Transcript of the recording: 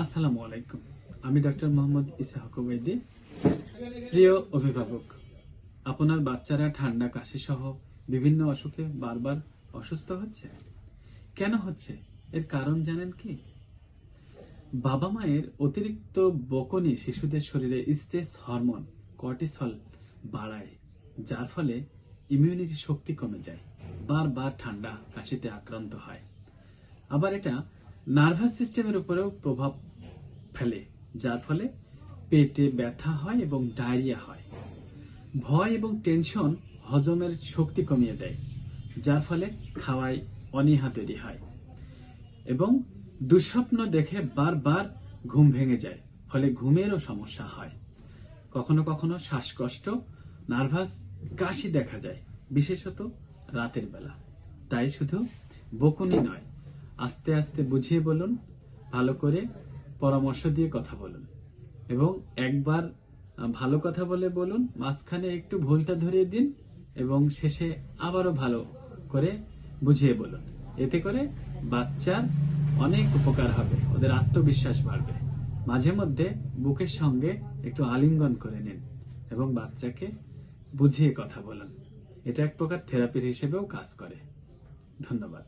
আসসালামু আলাইকুম। আমি ডক্টর মোহাম্মদ ইসাহক ওবায়দি প্রিয় অভিভাবক। আপনার বাচ্চারা ঠান্ডা কাশি সহ বিভিন্ন অসুখে বারবার অসুস্থ হচ্ছে? কেন হচ্ছে? এর কারণ জানেন কি? বাবা মায়ের অতিরিক্ত বকনি শিশুদের শরীরে স্ট্রেস হরমোন কর্টিসল বাড়ায়, যার ফলে ইমিউনিটি শক্তি কমে যায়, বারবার ঠান্ডা কাশিতে আক্রান্ত হয়। আবার এটা নার্ভাস সিস্টেমের উপরেও প্রভাব ফেলে, যার ফলে পেটে ব্যথা হয় এবং ডায়রিয়া হয়। ভয় এবং টেনশন হজমের শক্তি কমিয়ে দেয়, যার ফলে খাওয়ায় অনীহা তৈরি হয় এবং দুঃস্বপ্ন দেখে বারবার ঘুম ভেঙে যায়, ফলে ঘুমেরও সমস্যা হয়। কখনো কখনো শ্বাসকষ্ট, নার্ভাস কাশি দেখা যায়, বিশেষত রাতের বেলা। তাই শুধু বকুনি নয় আস্তে আস্তে বুঝিয়ে বলুন, ভালো করে পরামর্শ দিয়ে কথা বলুন। এবং একবার ভালো কথা বলে বলুন, মাঝখানে একটু ভুলটা ধরিয়ে দিন এবং শেষে আবারও ভালো করে বুঝিয়ে বলুন। এতে করে বাচ্চার অনেক উপকার হবে, ওদের আত্মবিশ্বাস বাড়বে। মাঝে মধ্যে বুকের সঙ্গে একটু আলিঙ্গন করে নিন এবং বাচ্চাকে বুঝিয়ে কথা বলুন। এটা এক প্রকার থেরাপির হিসেবেও কাজ করে। ধন্যবাদ।